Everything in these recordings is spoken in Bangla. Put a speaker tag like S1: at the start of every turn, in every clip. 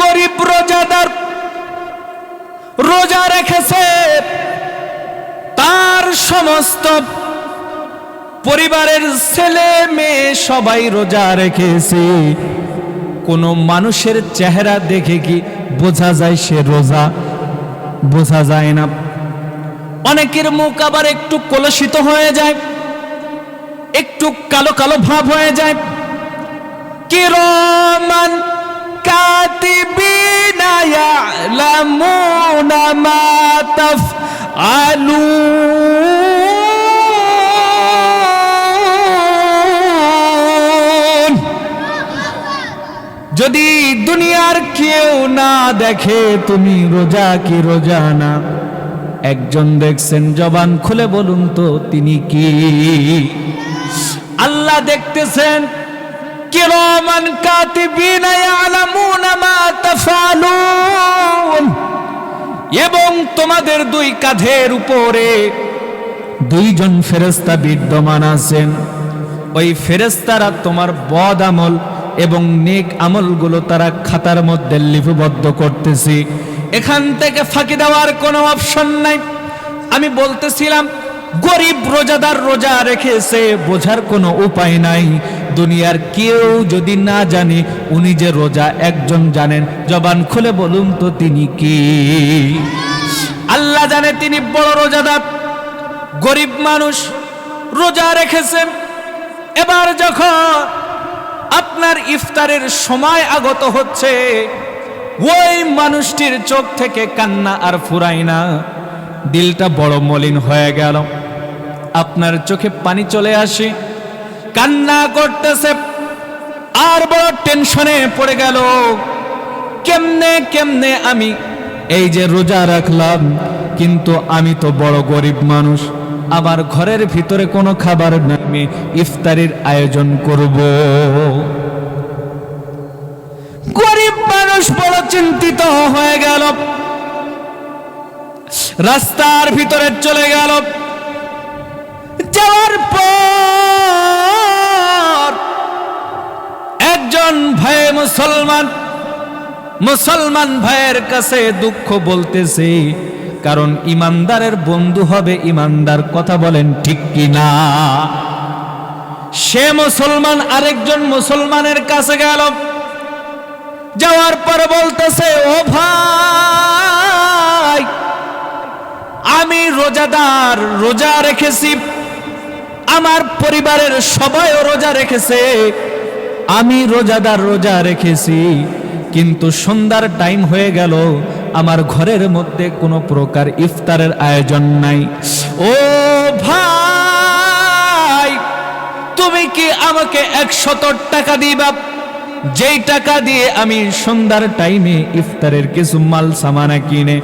S1: গরিব রোজাদার রোজা রেখেছে, তার সমস্ত পরিবারের ছেলে মেয়ে সবাই রোজা রেখেছে। কোনো মানুষের চেহারা দেখে কি বোঝা যায় সে রোজা? বোঝা যায় না। অনেকের মুখ আবার একটু কলুষিত হয়ে যায়, একটু কালো কালো ভাব হয়ে যায়। কিরমান কাতিবিনা ইয়ালামুনা মা তাফআলুন যদি দুনিয়ার কেউ না দেখে, তুমি রোজা কি রোজা না? একজন দেখছেন, জবান খুলে বলুন তো, তিনি কি? আল্লাহ দেখতেছেন কিরামান কাতিবিনা এবং তোমাদের দুই কাঁধের উপরে দুইজন ফেরেস্তা বিদ্যমান আছেন। ওই ফেরেস্তারা তোমার বদ আমল এবং নেক আমলগুলো তারা খাতার মধ্যে লিপিবদ্ধ করতেছে। এখান থেকে ফাঁকি দেওয়ার কোনো অপশন নাই। আমি বলতেছিলাম, গরিব রোজাদার রোজা রেখেছে বোঝার কোনো উপায় নাই। দুনিয়ার কেউ যদি না জানে, উনি যে রোজা একজন জানেন। জবান খুলে বলুন তো তিনি কি? আল্লাহ জানে তিনি বড় রোজাদার, গরিব মানুষ, রোজা রেখেছেন। এবার যখন আপনার ইফতারের সময় আগত হচ্ছে, ওই মানুষটির চোখ থেকে কান্না আর ফুরাই না। দিলটা বড় মলিন হয়ে গেল। আপনার চোখে পানি চলে আসে কান্না করতেছে। আর বড় টেনশনে পড়ে গেল। কেমনে কেমনে আমি এই যে রোজা রাখলাম, কিন্তু আমি তো বড় গরিব মানুষ। আমার ঘরের ভিতরে কোনো খাবার নামে ইফতারির আয়োজন করব। গরিব মানুষ বড় চিন্তিত হয়ে গেল। রাস্তার ভিতরে চলে গেল। যাওয়ার পর একজন ভাই মুসলমান মুসলমান ভাইয়ের কাছে দুঃখ বলতেছে, কারণ ইমানদারের বন্ধু হবে ইমানদার, কথা বলেন ঠিক কি না সে মুসলমান আরেকজন মুসলমানের কাছে গেল, যাওয়ার পর বলতেছে, ও ভাই, আমি রোজাদার, রোজা রেখেছি, আমার পরিবারের সবাইও রোজা রেখেছে আমি রোজাদার রোজা রেখেছি, কিন্তু সন্ধ্যার টাইম হয়ে গেল, আমার ঘরের মধ্যে কোনো প্রকার ইফতারের আয়োজন নাই। ও ভাই, তুমি কি আমাকে একশত টাকা দিবা? যেই টাকা দিয়ে আমি সন্ধ্যার টাইমে ইফতারের কিছু মাল সামানা কিনে,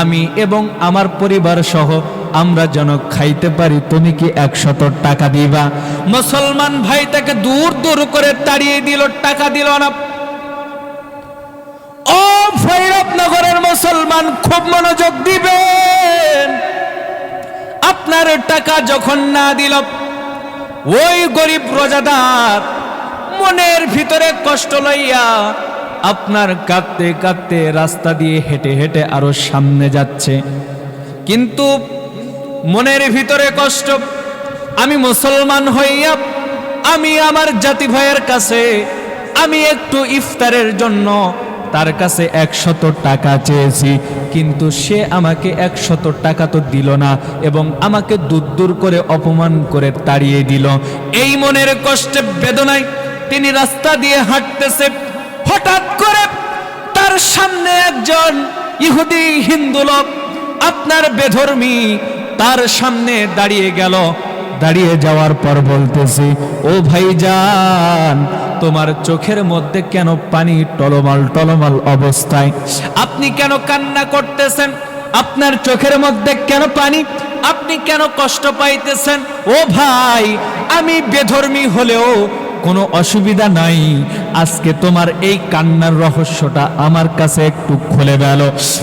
S1: আমি এবং আমার পরিবার সহ আমরা যেন খাইতে পারি, তুমি কি একশত টাকা দিবা? মুসলমান ভাই তাকে দূর দূর করে তাড়িয়ে দিল, টাকা দিল না। ও ভৈরবনগরের মুসলমান, খুব মনোযোগ দিবেন। আপনার টাকা যখন না দিল, ওই গরিব রোজাদার মনের ভিতরে কষ্ট লইয়া আপনার কাঁদতে কাঁদতে রাস্তা দিয়ে হেঁটে হেঁটে আরও সামনে যাচ্ছে। কিন্তু মনের ভিতরে কষ্ট। আমি মুসলমান হইয়া, আমি আমার জাতি ভাইয়ের কাছে, আমি একটু ইফতারের জন্য তার কাছে একশত টাকা চেয়েছি। কিন্তু সে আমাকে একশত টাকা তো দিল না এবং আমাকে দূর করে অপমান করে তাড়িয়ে দিল। এই মনের কষ্টে, বেদনায় তিনি রাস্তা দিয়ে হাঁটতেছে। হঠাৎ করে তার সামনে একজন ইহুদি হিন্দু লোক, আপনার বেধর্মী তার সামনে দাঁড়িয়ে গেল। দাঁড়িয়ে যাওয়ার পর বলতেছি, ও ভাইজান, তোমার চোখের মধ্যে কেন পানি টলমাল টলমাল অবস্থায়? আপনি কেন কান্না করতেছেন? আপনার চোখের মধ্যে কেন পানি? আপনি কেন কষ্ট পাইতেছেন? ও ভাই, আমি বেধর্মী হলেও কোনো অসুবিধা নাই। আজকে তোমার এই কান্নার রহস্যটা আমার কাছে একটু খুলে গেল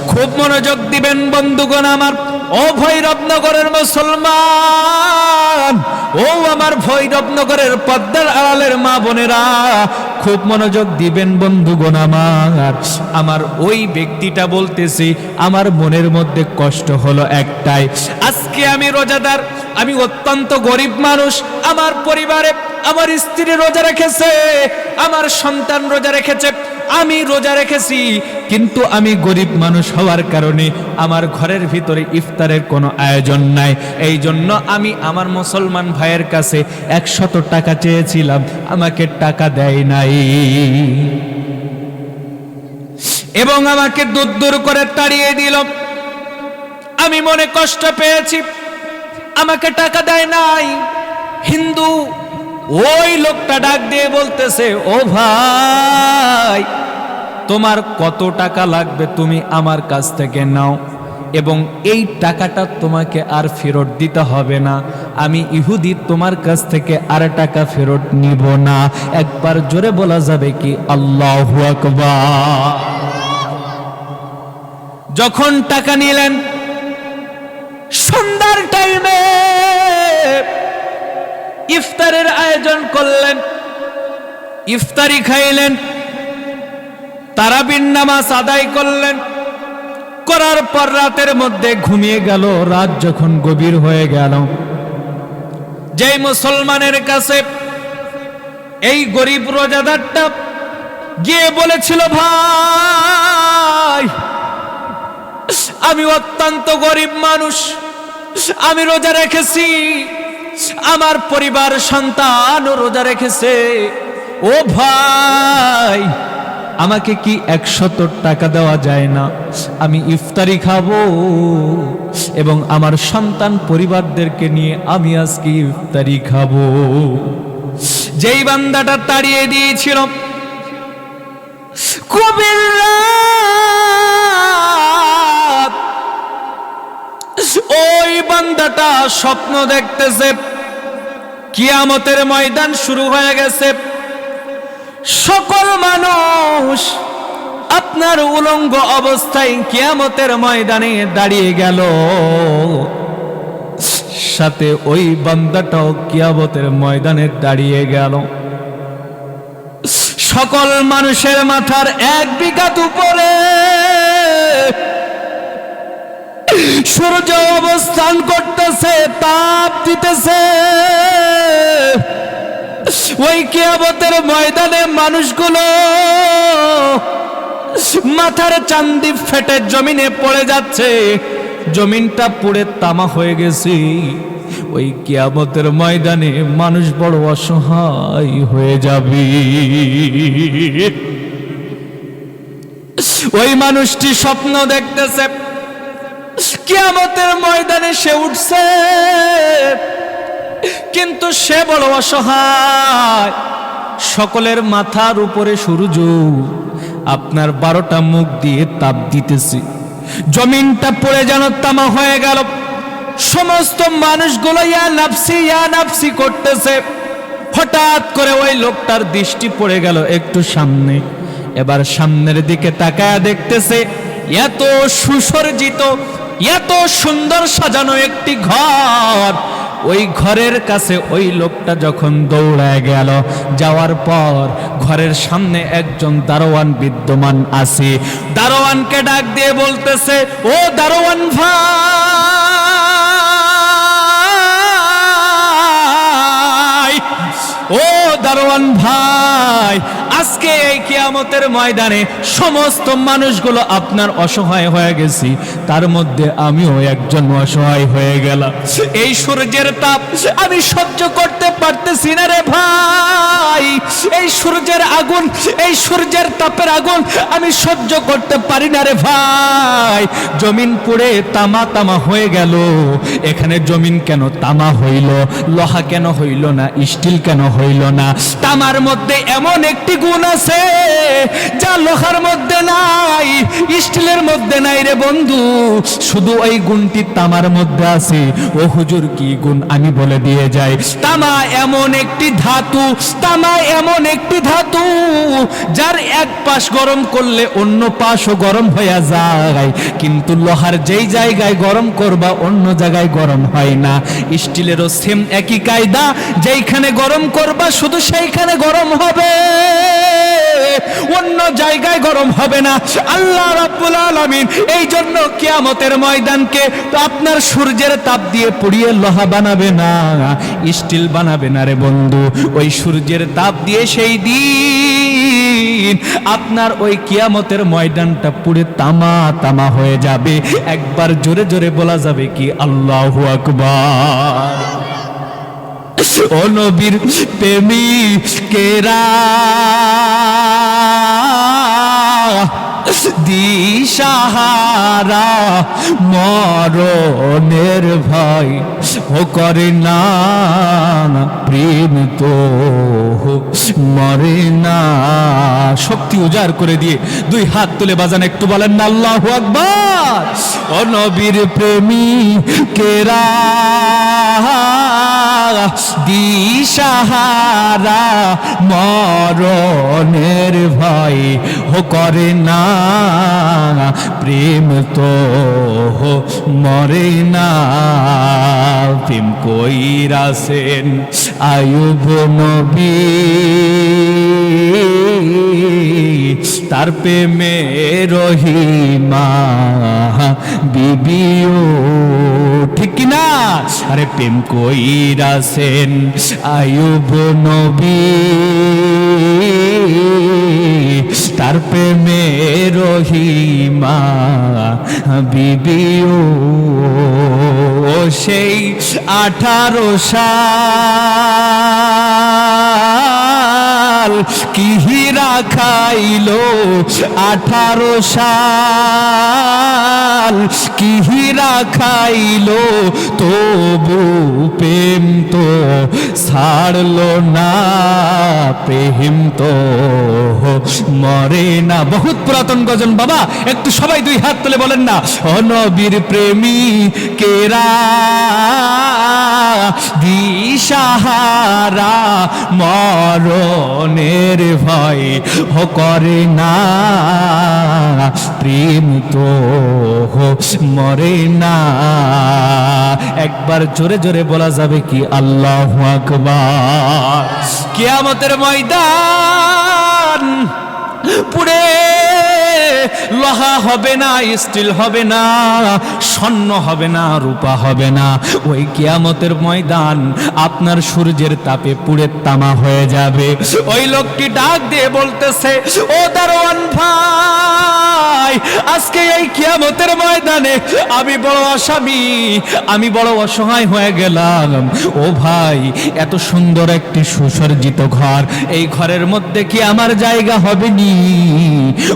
S1: খুব মনোযোগ দিবেন বন্ধুগণ আমার। ও ভৈরবনগরের মুসলমান, ও আমার ভৈরবনগরের পদ্মার আড়ালের মা বোনেরা, খুব মনোযোগ দিবেন বন্ধুগণ আমার। আমার ওই ব্যক্তিটা বলতেছি, আমার মনের মধ্যে কষ্ট হলো একটাই। আজকে আমি রোজাদার, আমি অত্যন্ত গরিব মানুষ আমার পরিবারে, আমার স্ত্রী রোজা রেখেছে, আমার সন্তান রোজা রেখেছে, আমি রোজা রেখেছি, কিন্তু আমি গরিব মানুষ হওয়ার কারণে আমার ঘরের ভিতরে ইফতারের কোনো আয়োজন নাই। এই জন্য আমি আমার মুসলমান ভাইয়ের কাছে একশত টাকা চেয়েছিলাম, আমাকে টাকা দেয় নাই। এবং আমাকে দূর দূর করে তাড়িয়ে দিল। আমি মনে কষ্ট পেয়েছি, আমাকে টাকা দেয় নাই। হিন্দু, ওই লোকটা ডাক দিয়ে বলতেছে, ও ভাই, তোমার কত টাকা লাগবে তুমি আমার কাছ থেকে নাও এবং এই টাকাটা তোমাকে আর ফেরত দিতে হবে না। আমি ইহুদি, তোমার কাছ থেকে আর টাকা ফেরত নিব না। একবার জোরে বলা যাবে কি? আল্লাহ যখন টাকা নিলেন, সন্ধ্যার টাইমে ইফতারের আয়োজন করলেন, ইফতারি খাইলেন তারাবিন নামাজ আদায় করলেন। করার পর রাতের মধ্যে ঘুমিয়ে গেল, রাত যখন গভীর হয়ে গেল। যেই মুসলমানের কাছে এই গরিব রোজাদারটা গিয়ে বলেছিল, ভাই, আমি অত্যন্ত গরিব মানুষ, আমি রোজা রেখেছি আমার পরিবার সন্তানও রোজা রেখেছে। ও ভাই, আমাকে কি একশত টাকা দেওয়া যায় না? আমি ইফতারি খাব এবং আমার সন্তান পরিবারদেরকে নিয়ে আমি আজকে ইফতারি খাব। যেই বান্দাটা তাড়িয়ে দিয়েছিল ওই বান্দাটা স্বপ্ন দেখতেছে। কিয়ামতের ময়দান শুরু হয়ে গেছে। সকল মানুষ আপনার উলঙ্গ অবস্থায় কিয়ামতের ময়দানে দাঁড়িয়ে গেল। সাথে ওই বান্দাটাও কিয়ামতের ময়দানে দাঁড়িয়ে গেল। সকল মানুষের মাথার এক বিঘাত উপরে সূর্য অবস্থান করতেছে, তাপ দিতেছে। ওই কেয়াবতের ময়দানে মানুষগুলো মাথার চান্দি ফেটে জমিনে পড়ে যাচ্ছে। জমিনটা পুড়ে তামা হয়ে গেছে। ওই কিয়ামতের ময়দানে মানুষ বড় অসহায় হয়ে যাবে। ওই মানুষটি স্বপ্ন দেখতেছে কিয়ামতের ময়দানে সে উঠছে। কিন্তু সে বড় অসহায়। সকলের মাথার উপরে সূর্য। আপনার বারোটা মুখ দিয়ে তাপ দিতেছে। জমিনটা পড়ে যেন তামা হয়ে গেল। সমস্ত মানুষগুলো ইয়া নাফসি ইয়া নাফসি করতেছে। হঠাৎ করে ওই লোকটার দৃষ্টি পড়ে গেল একটু সামনে। এবার সামনের দিকে তাকায়া দেখতেছে, এত সুসজ্জিত এত সুন্দর সাজানো একটি ঘর। ওই ঘরের কাছে ওই লোকটা যখন দৌড়ায় গেল, যাওয়ার পর ঘরের সামনে একজন দারোয়ান বিদ্যমান আছে। দারোয়ানকে ডাক দিয়ে বলতেছে, ও দারোয়ান ভাই, ও দারোয়ান ভাই আজকে এই কিয়ামতের ময়দানে সমস্ত মানুষগুলো আপনার অসহায় হয়ে গেছি। তার মধ্যে আমিও একজন অসহায় হয়ে গেলাম। এই সূর্যের তাপ আমি সহ্য করতে পারতেছি না রে ভাই। এই সূর্যের আগুন, এই সূর্যের তাপের আগুন আমি সহ্য করতে পারি না রে ভাই। জমিন পুড়ে তামা তামা হয়ে গেল। এখানে জমিন কেন তামা হইল? লোহা কেন হইল না? স্টিল কেন হইল না? তামার মধ্যে এমন একটি গুণ আছে। যা লোহার মধ্যে নাই, স্টিলের মধ্যে নাই রে বন্ধু। শুধু ওই গুণটি তামার মধ্যে আছে। ও হুজুর, কি গুণ? আমি বলে দিয়ে যাই। তামা এমন একটি ধাতু, তামা এমন একটি ধাতু, যার এক পাশ গরম করলে অন্য পাশও গরম হয়ে যায়। কিন্তু লোহার যেই জায়গায় গরম করবা, অন্য জায়গায় গরম হয় না। স্টিলেরও সেম একই কায়দা, যেইখানে গরম করবা, শুধু সেইখানে গরম হবে। অন্য জায়গায় গরম হবে না। আল্লাহ রাব্বুল আলামিন এই জন্য কিয়ামতের ময়দানকে তো আপনার সূর্যের তাপ দিয়ে পুড়িয়ে লোহা বানাবে না। স্টিল বানাবে না রে বন্ধু। ওই সূর্যের তাপ দিয়ে সেই দিন আপনার ওই কিয়ামতের ময়দানটা পুড়ে তামা তামা হয়ে যাবে। একবার জোরে জোরে বলা যাবে কি আল্লাহু আকবার। ও নবীর প্রেমী কেরা দিশাহারা মরণের ভয় ও করে না প্রেম তো মরে না। শক্তি উজাড় করে দিয়ে দুই হাত তুলে বাজান, একটু বলেন না, আল্লাহ আকবার। ও নবীর প্রেমী কেরা? দিশাহারা মরণের ভয় হো করে না। প্রেম তো মরে না। প্রেম কইরাছেন আয়ুব নবী। তার প্রেমে রহিমা, বিবিও ঠিক না? আরে প্রেম কইরাছেন আয়ুব নবী। তার প্রেমে রহিমা বিবিও সেই আঠারো সাল। কি হীরা খাইলো? আঠারো সাল কি হীরা খাইলো? তবু প্রেম তো ছাড়লো না, প্রেম তো মরে না। বহুত পুরাতন গজন বাবা, একটু সবাই দুই হাত তুলে বলেন না। অনবীর প্রেমী কেরা? দিশাহারা মরণের ভাই হো করে না। প্রেম তো মরে না। একবার জোরে জোরে বলা যাবে কি? আল্লাহ আকবার। কিয়ামতের ময়দান পুরে লোহা হবে না, স্টিল হবে না, স্বর্ণ হবে না, রূপা হবে না। ওই কিয়ামতের ময়দান আপনার সূর্যের তাপে পুড়ে তামা হয়ে যাবে। ওই লোকটি ডাক দিয়ে বলতেছে, ও দারোয়ান ভাই, আজকে এই কিয়ামতের ময়দানে আমি বড় আসামি, আমি বড় অসহায় হয়ে গেলাম। ও ভাই, এত সুন্দর একটি সুসজ্জিত ঘর, এই ঘরের মধ্যে কি আমার জায়গা হবে নি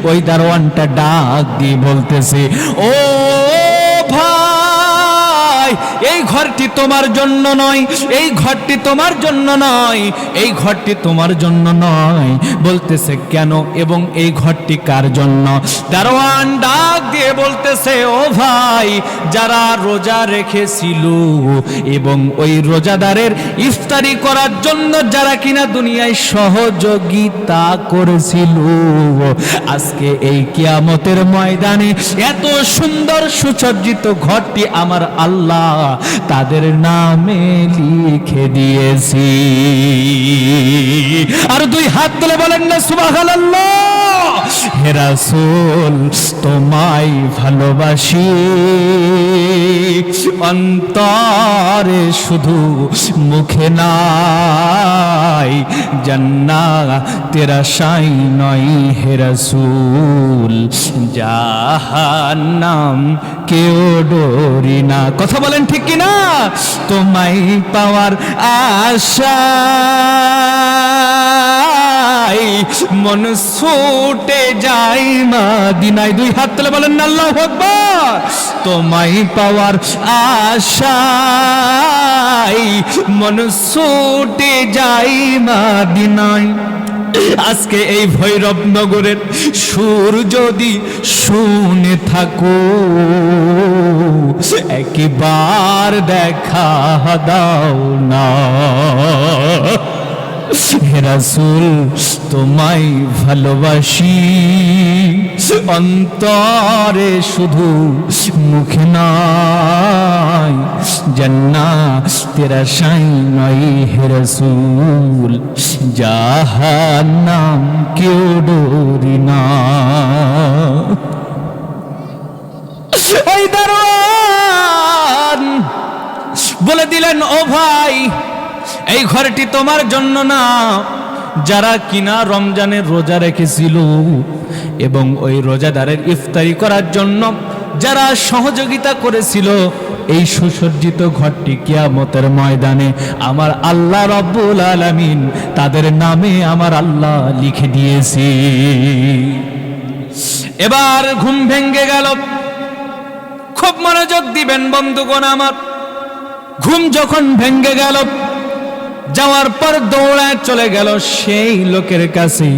S1: ওই দারোয়ানটা ডাক দিয়ে বলতেছে ও ভাই এই ঘরটি তোমার জন্য নয়, এই ঘরটি তোমার জন্য নয়, এই ঘরটি তোমার জন্য নয়। বলতেছে, কেন এবং এই ঘরটি কার জন্য? দারোয়ান ডাক দিয়ে বলতেছে, ও ভাই, যারা রোজা রেখেছিল এবং ওই রোজাদারের ইফতারি করার জন্য যারা কিনা দুনিয়ায় সহযোগিতা করেছিল, আজকে এই কিয়ামতের ময়দানে এত সুন্দর সুসজ্জিত ঘরটি আমার আল্লাহ তাদের নামে লিখে দিয়েছি। আর দুই হাত তুলে বলেন না সুবহানাল্লাহ। হে রাসূল, তোমায় ভালোবাসি। অন্তরে শুধু মুখে নাই জান্না তেরা সাই নয় হে রাসূল। জাহান্নাম কেউ ডরি না। কথা বলেন ঠিক কি না তোমায় পাওয়ার আশা। মন ছুটে যাই মাদিনায়। দুই হাত তুলে বলেন, আল্লাহু আকবার! তোমায় পাওয়ার আশায় মন ছুটে যাই মাদিনায়। আজকে এই ভৈরব নগরের সুর যদি শুনে থাকো, একবার দেখা দাও না। রাসূল, তোমায় ভালোবাসি। অন্তরে শুধু মুখে নয় জন্না তেরা সাই নয় হে রাসূল। জাহান্নাম কেউ ডরি না। বলে দিলেন, ও ভাই এই ঘরটি তোমার জন্য না। যারা কিনা রমজানের রোজা রেখেছিল এবং ওই রোজাদারের ইফতারি করার জন্য যারা সহযোগিতা করেছিল, এই সুসজ্জিত ঘরটি কিয়ামতের ময়দানে আমার আল্লাহ রব্বুল আলামিন তাদের নামে আমার আল্লাহ লিখে দিয়েছে। এবার ঘুম ভেঙ্গে গেল। খুব মনোযোগ দিবেন বন্ধুগণ আমার। ঘুম যখন ভেঙ্গে গেল যাওয়ার পর দৌড়ায় চলে গেল সেই লোকের কাছে।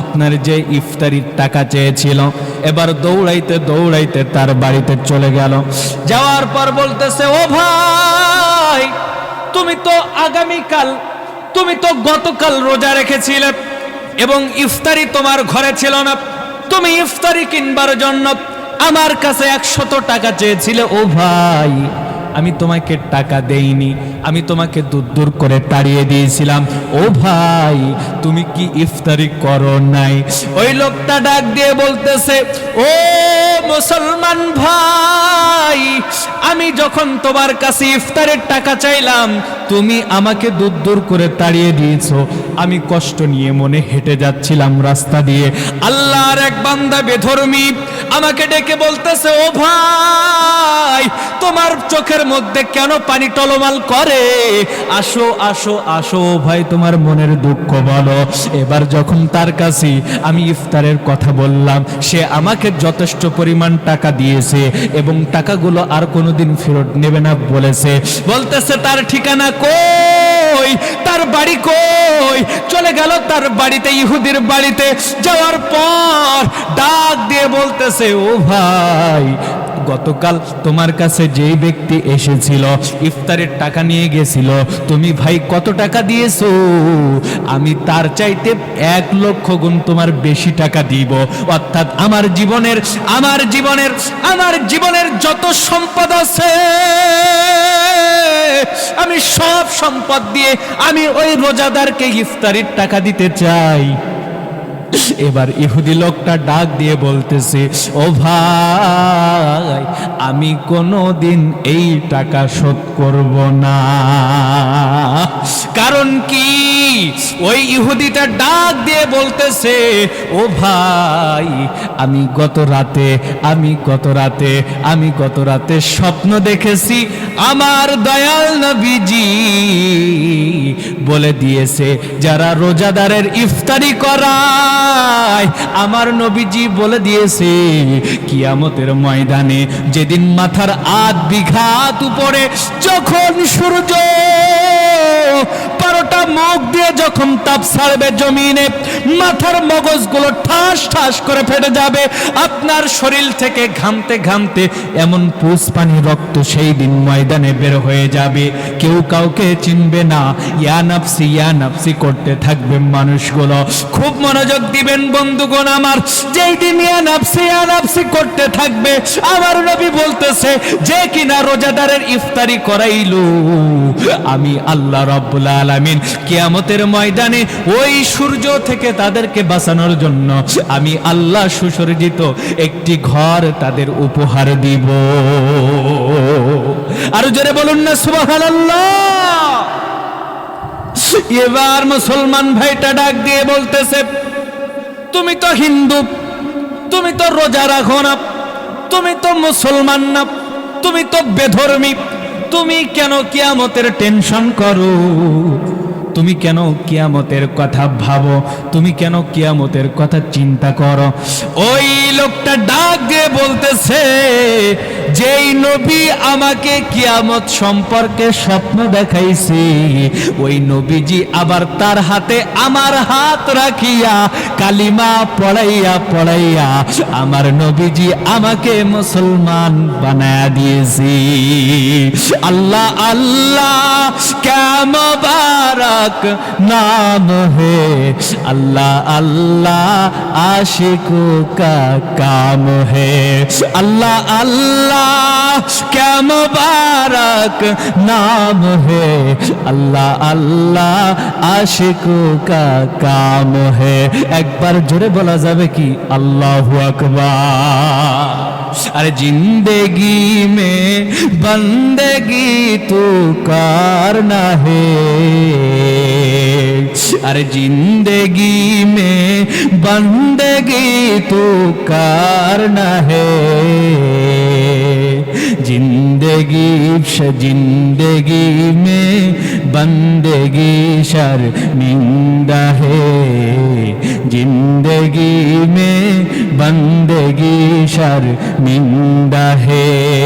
S1: আপনার যে ইফতারির টাকা চেয়েছিল, এবার দৌড়াইতে দৌড়াইতে তার বাড়িতে চলে গেল। যাওয়ার পর বলতেছে, ও ভাই, তুমি তো আগামীকাল, তুমি তো গতকাল রোজা রেখেছিলে এবং ইফতারি তোমার ঘরে ছিল না। তুমি ইফতারি কিনবার জন্য আমার কাছে একশত টাকা চেয়েছিলে। ও ভাই আমি তোমাকে টাকা দেইনি, আমি তোমাকে দূর দূর করে তাড়িয়ে দিয়েছিলাম। ও ভাই, তুমি কি ইফতারি করো নাই? ওই লোকটা ডাক দিয়ে বলতেছে, ও মুসলমান ভাই, আমি যখন তোমার কাছে ইফতারের টাকা চাইলাম, তুমি আমাকে দূর দূর করে তাড়িয়ে দিয়েছ। আমি কষ্ট নিয়ে মনে হেঁটে যাচ্ছিলাম রাস্তা দিয়ে। আল্লাহর এক বান্দা বেধর্মী আমাকে ডেকে বলতেছে, ও ভাই, তোমার চোখের মধ্যে কেন পানি টলমাল করে? আসো আসো আসো ভাই, তোমার মনের দুঃখ বলো। এবার যখন তার কাছে আমি ইফতারের কথা বললাম, সে আমাকে যথেষ্ট পরিমাণ টাকা দিয়েছে এবং টাকাগুলো আর কোনোদিন ফেরত নেবে না বলেছে। বলতেছে, তার ঠিকানা কই? তার বাড়ি কই? চলে গেল তার বাড়িতে, ইহুদির বাড়িতে। যাওয়ার পর ডাক দিয়ে বলতেছে, ও ভাই গতকাল তোমার কাছে যেই ব্যক্তি এসেছিল, ইফতারের টাকা নিয়ে গেছিল, তুমি ভাই কত টাকা দিয়েছ? আমি তার চাইতে এক লক্ষ গুণ তোমার বেশি টাকা দিব। অর্থাৎ আমার জীবনের আমার জীবনের আমার জীবনের যত সম্পদ আছে, আমি সব সম্পদ দিয়ে আমি ওই রোজাদারকে ইফতারির টাকা দিতে চাই। এবার ইহুদি লোকটা ডাক দিয়ে বলতেছে, ও ভাই, আমি কোনো দিন এই টাকা শোধ করব না। কারণ কি? ওই ইহুদিটা ডাক দিয়ে বলতেছে, ও ভাই, আমি গত রাতে, আমি গত রাতে, আমি গত রাতে স্বপ্ন দেখেছি আমার দয়াল নবীজি। বলে দিয়েছে, যারা রোজাদারের ইফতারি করায়, আমার নবীজি বলে দিয়েছে, কিয়ামতের ময়দানে যেদিন মাথার আধ বিঘাত উপরে যখন সূর্য বারোটা মুখ দিয়ে যখন তাপ ছাড়বে জমিনে, মাথার মগজগুলো ঠাস ঠাস করে ফেটে যাবে। আপনার শরীর থেকে ঘামতে ঘামতে এমন পুষ পানি রক্ত সেই দিন ময়দানে বের হয়ে যাবে। কেউ কাউকে চিনবে না, ইয়া নাফসি ইয়া নাফসি করতে থাকবে মানুষগুলো। খুব মনোযোগ দিবেন বন্ধুগণ আমার, যেই দিন ইয়া নাফসি ইয়া নাফসি করতে থাকবে, আমার নবী বলতেছে, যে কিনা রোজাদারের ইফতারি করাইলো, আমি আল্লাহ রব্বুল আলামিন কিয়ামতের ময়দানে ওই সূর্য থেকে তাদেরকে বাঁচানোর জন্য আমি আল্লাহ সুসজ্জিত একটি ঘর তাদের উপহার দিব। আরও জোরে বলুন না, সুবহানাল্লাহ। এবার মুসলমান ভাইটা ডাক দিয়ে বলতেছে, তুমি তো হিন্দু, তুমি তো রোজা রাখো না, তুমি তো মুসলমান না, তুমি তো বেধর্মী, তুমি কেন কিয়ামতের টেনশন করো? তুমি কেন কিয়ামতের কথা ভাবো? তুমি কেন কিয়ামতের কথা চিন্তা করো? ওই লোকটা ডাক দিয়ে বলতেছে যেই নবী আমাকে কিয়ামত সম্পর্কে স্বপ্ন দেখাইছে, ওই নবীজি আবার তার হাতে আমার হাত রাখিয়া কালিমা পড়াইয়া পড়াইয়া আমার নবীজি আমাকে মুসলমান বানায়া দিয়েছি। আল্লাহ আল্লাহ, ক্যাম বারাক নাম হে। আল্লাহ আল্লাহ, আশিকু কাম হে। আল্লাহ আল্লাহ ক্যাম বারাক নাম হে আল্লাহ আল্লাহ আশিকু কা কাম হে একবার জোরে বলা যাবে কি আল্লাহু আকবার अरे जिंदगी में बंदगी तू करना है अरे जिंदगी में बंदगी तू करना है जिंदगी जिंदगी में बंदगी शर्मिंदा है जिंदगी में बंदगी शर्मिंदा है